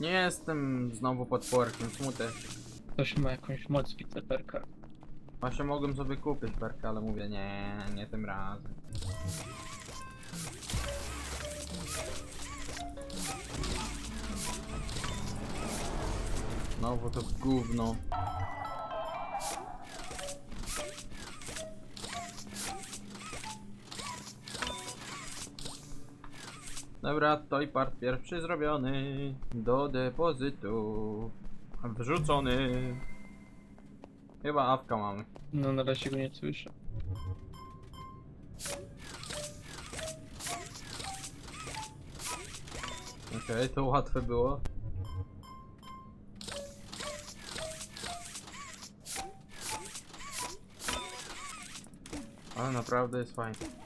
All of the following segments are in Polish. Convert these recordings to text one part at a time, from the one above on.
Nie jestem znowu potworkiem, smutek. Ktoś ma jakąś moc widzę perka. Właśnie mogłem sobie kupić perkę, ale mówię nie, nie tym razem. Znowu to gówno. Dobra, to i part pierwszy zrobiony. Do depozytu. Wrzucony. Chyba awka mamy. No na razie go nie słyszę. Okej, to łatwe było. Ale naprawdę jest fajnie.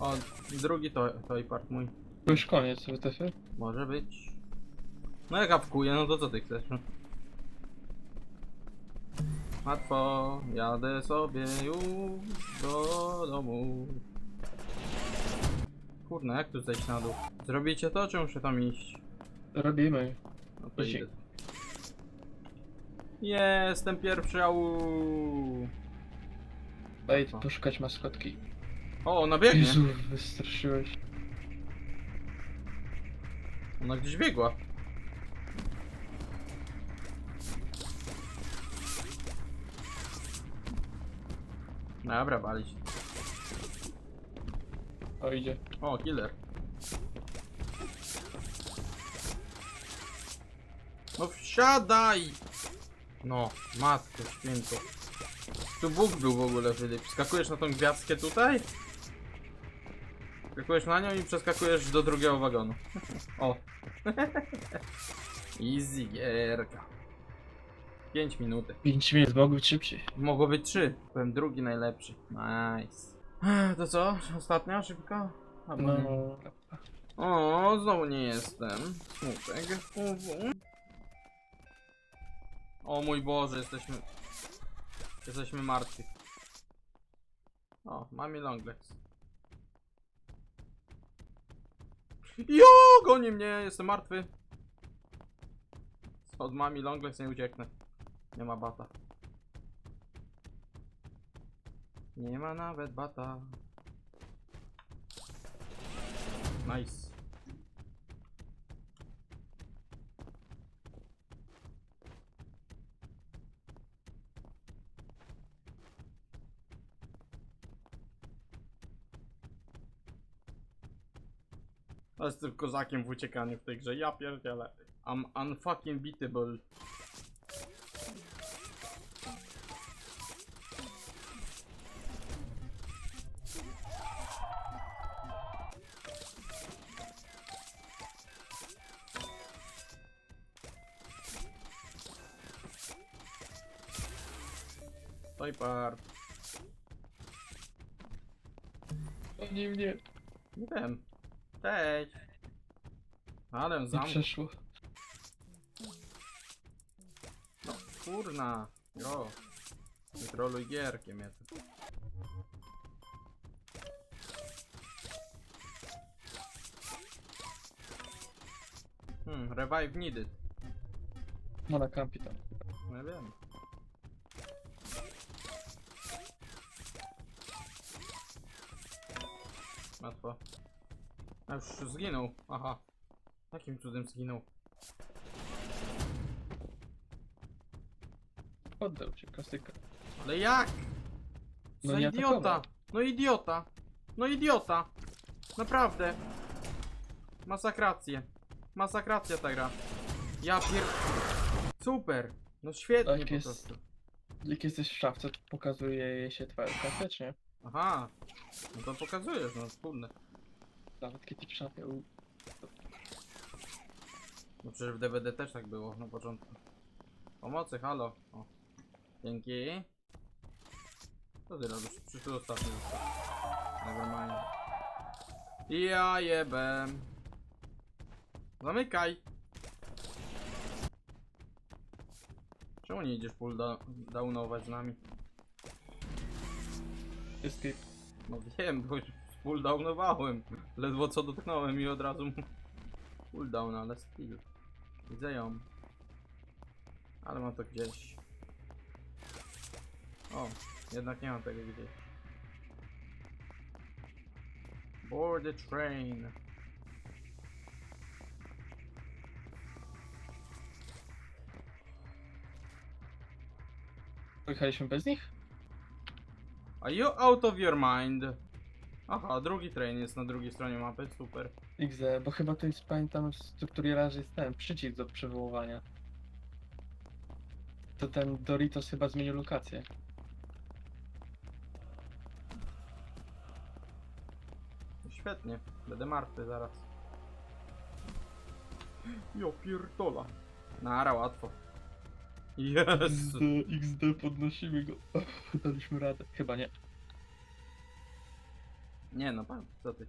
O, drugi to, to i part mój. To już koniec WTF? Może być. No jak awkuję, no to co ty chcesz? Łatwo, jadę sobie już do domu. Kurna, jak tu zejść na dół? Zrobicie to, czy muszę tam iść? Robimy. No to idę. Jestem pierwszy, au. Daj poszukać maskotki. O, ona biegnie. Jezu, wystraszyłeś. Ona gdzieś biegła. Dobra, walić. O, idzie. O, killer. No wsiadaj! No, matko święto. Tu Bóg był w ogóle, Filip. Skakujesz na tą gwiazdkę tutaj? Skakujesz na nią i przeskakujesz do drugiego wagonu. O. Easy gierka. 5 minut. 5 minut, mogły być szybciej. Mogło być 3. Byłem drugi najlepszy. Nice. To co? Ostatnia szybko? Albo No, nie? O, znowu nie jestem. Smutek. O mój Boże, jesteśmy... Jesteśmy martwi. O, mamy longlegs. Jo, goni mnie, jestem martwy. Od mami longlegs nie ucieknę. Nie ma bata. Nie ma nawet bata. Nice. To jest tylko kozakiem w uciekaniu w tej grze. Ja pierdzielę. I'm unfucking beatable. Stoi part. Oni mnie Nie wiem. Cześć. Ale nie zam... przeszło. No, kurna. Jo. Nie troluj gierkiem mnie tu. Hmm, revive needed. No na kampi tam. No wiem. Łatwo. A już zginął. Aha. Jakim cudem zginął? Oddał cię, klasyka. Ale jak? No Za nie idiota! atakował. No idiota! No idiota! Naprawdę! Masakrację. Masakracja ta gra. Ja pier... Super! No świetnie Tak po jest. prostu. Jak jesteś w szafce, to pokazuje się twoja nie? Aha! No to pokazujesz, no kurde. Nawet kiedy u- No przecież w DVD też tak było na początku. Pomocy, halo. O. Dzięki. Co ty robisz? Przecież tu ostatni został. Nevermind. Ja jebę. Zamykaj. Czemu nie idziesz pull da downować z nami? Escape. No wiem, bo już cooldownowałem. Ledwo co dotknąłem i od razu mu cooldown, ale still. Widzę ją. Ale mam to gdzieś. O, jednak nie mam tego gdzieś. Board the train. Pojechaliśmy bez nich? Are you out of your mind? Aha, drugi train jest na drugiej stronie mapy, super. XZ, bo chyba to jest, pamiętam, w strukturze razy jest ten przycisk do przywoływania. To ten Doritos chyba zmienił lokację. Świetnie, będę martwy zaraz. Jo pierdola. Nara, łatwo. Jezu. XD, podnosimy go. Daliśmy radę. Chyba nie. Nie no, pan, co ty?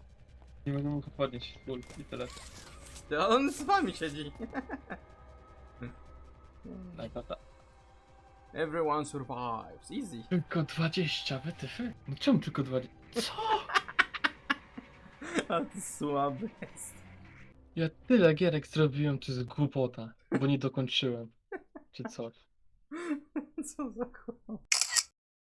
Nie mu go podnieść. Ból i tyle. Ty, on z wami siedzi. Tak, tak, tak. Everyone survives. Easy. Tylko 20, wytyfy? No czemu tylko 20? Co? A ty słaby jest. Ja tyle gierek zrobiłem, to jest głupota. Bo nie dokończyłem. Czy coś. Co za chłop.